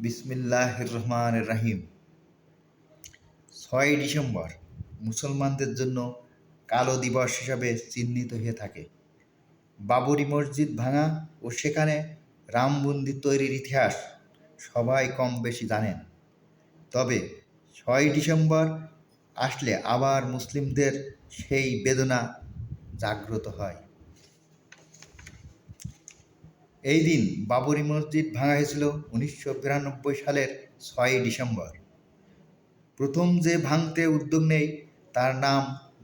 বিসমিল্লাহ রহমান রাহিম ছয় ডিসেম্বর, মুসলমানদের জন্য কালো দিবস হিসাবে চিহ্নিত হয়ে থাকে। বাবরি মসজিদ ভাঙা ও সেখানে রাম মন্দির তৈরির ইতিহাস সবাই কম বেশি জানেন। তবে ছয় ডিসেম্বর আসলে আবার মুসলিমদের সেই বেদনা জাগ্রত হয়। এই দিন বাবরি মসজিদ ভাঙা হয়েছিল উনিশশো বিরানব্বই সালের ছয়ই ডিসেম্বর। প্রথম যে ভাঙতে উদ্যোগ নেই, তার নাম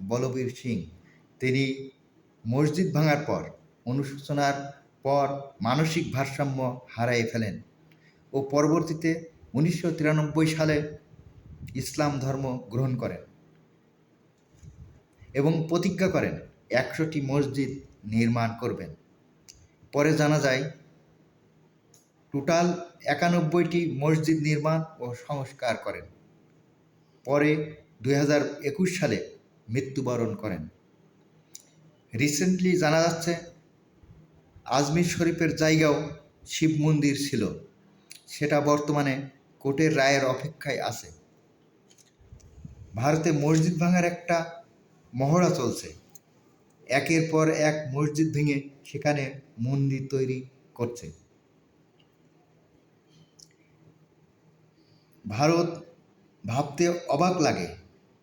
বলবীর সিং। তিনি মসজিদ ভাঙার পর, অনুশোচনার পর মানসিক ভারসাম্য হারিয়ে ফেলেন ও পরবর্তীতে উনিশশো তিরানব্বই সালে ইসলাম ধর্ম গ্রহণ করেন এবং প্রতিজ্ঞা করেন একশোটি মসজিদ নির্মাণ করবেন। পরে জানা যায়, টোটাল একানব্বইটি মসজিদ নির্মাণ ও সংস্কার করেন। পরে দুই হাজার একুশ সালে মৃত্যুবরণ করেন। রিসেন্টলি জানা যাচ্ছে, আজমির শরীফের জায়গাও শিব মন্দির ছিল। সেটা বর্তমানে কোর্টের রায়ের অপেক্ষায় আছে। ভারতে মসজিদ ভাঙার একটা মহড়া চলছে। একের পর এক মসজিদ ভেঙে সেখানে মন্দির তৈরি করছে। ভারত ভাবতে অবাক লাগে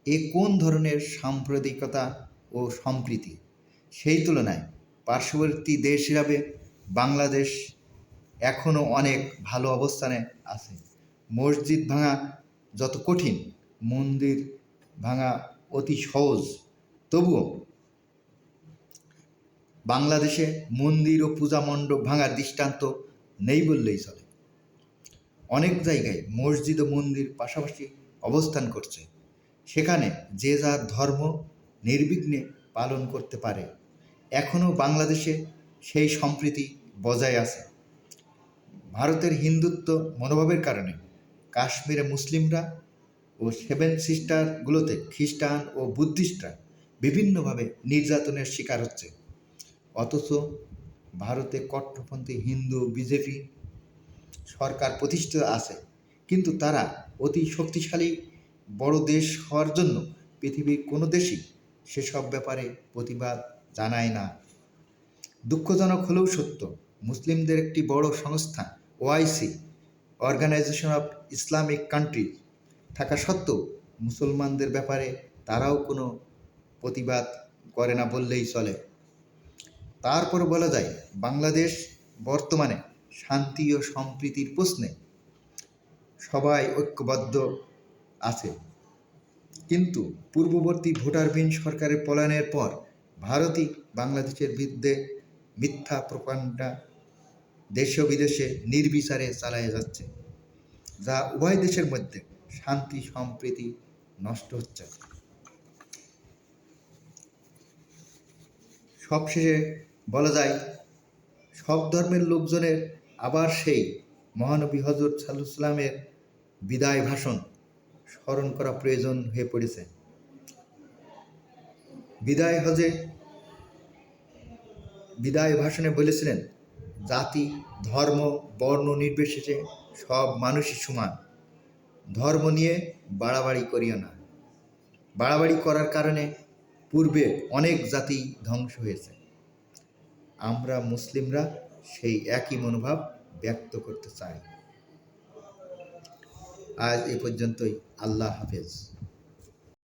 এ কোন ধরনের সাম্প্রদায়িকতা ও সম্প্রীতি। সেই তুলনায় পার্শ্ববর্তী দেশ হিসাবে বাংলাদেশ এখনও অনেক ভালো অবস্থানে আছে। মসজিদ ভাঙা যত কঠিন, মন্দির ভাঙা অতি সহজ, তবুও বাংলাদেশে মন্দির ও পূজা মণ্ডপ ভাঙার দৃষ্টান্ত নেই বললেই চলে। অনেক জায়গায় মসজিদ ও মন্দির পাশাপাশি অবস্থান করছে। সেখানে যে যার ধর্ম নির্বিঘ্নে পালন করতে পারে। এখনও বাংলাদেশে সেই সম্প্রীতি বজায় আছে। ভারতের হিন্দুত্ব মনোভাবের কারণে কাশ্মীরে মুসলিমরা ও সেভেন সিস্টারগুলোতে খ্রিস্টান ও বুদ্ধিস্টরা বিভিন্নভাবে নির্যাতনের শিকার হচ্ছে। অথচ ভারতে কট্টরপন্থী, হিন্দু, বিজেপি সরকার প্রতিষ্ঠিত আছে। কিন্তু তারা অতি শক্তিশালী বড় দেশ হওয়ার জন্য পৃথিবীর কোনো দেশই সেসব ব্যাপারে প্রতিবাদ জানায় না। দুঃখজনক হলেও সত্য, মুসলিমদের একটি বড় সংস্থা, OIC organisation of Islamic country থাকা সত্ত্বেও মুসলমানদের ব্যাপারে তারাও কোনো প্রতিবাদ করে না বললেই চলে। তারপর বলা যায়, বাংলাদেশ বর্তমানে শান্তি ও সম্প্রীতির প্রশ্নে সবাই ঐক্যবদ্ধ আছে। কিন্তু পূর্ববর্তী ভোটারবিহীন সরকারের পলায়নের পর ভারতই বাংলাদেশের বিরুদ্ধে মিথ্যা প্রকাণ্ডা দেশ বিদেশে নির্বিচারে চালায় যাচ্ছে, যা উভয় দেশের মধ্যে শান্তি, সম্প্রীতি নষ্ট হচ্ছে। সবশেষে বলা যায়, সব ধর্মের লোকজনের আবার সেই মহানবী হজরত সাল্লামের বিদায় ভাষণ স্মরণ করা প্রয়োজন হয়ে পড়েছে। বিদায় হজে বিদায় ভাষণে বলেছিলেন, জাতি, ধর্ম, বর্ণ নির্বিশেষে সব মানুষই সমান। ধর্ম নিয়ে বাড়াবাড়ি করিও না। বাড়াবাড়ি করার কারণে পূর্বে অনেক জাতি ধ্বংস হয়েছে। আমরা মুসলিমরা সেই একই মনোভাব ব্যক্ত করতে চাই। আজ এ পর্যন্তই। আল্লাহ হাফেজ।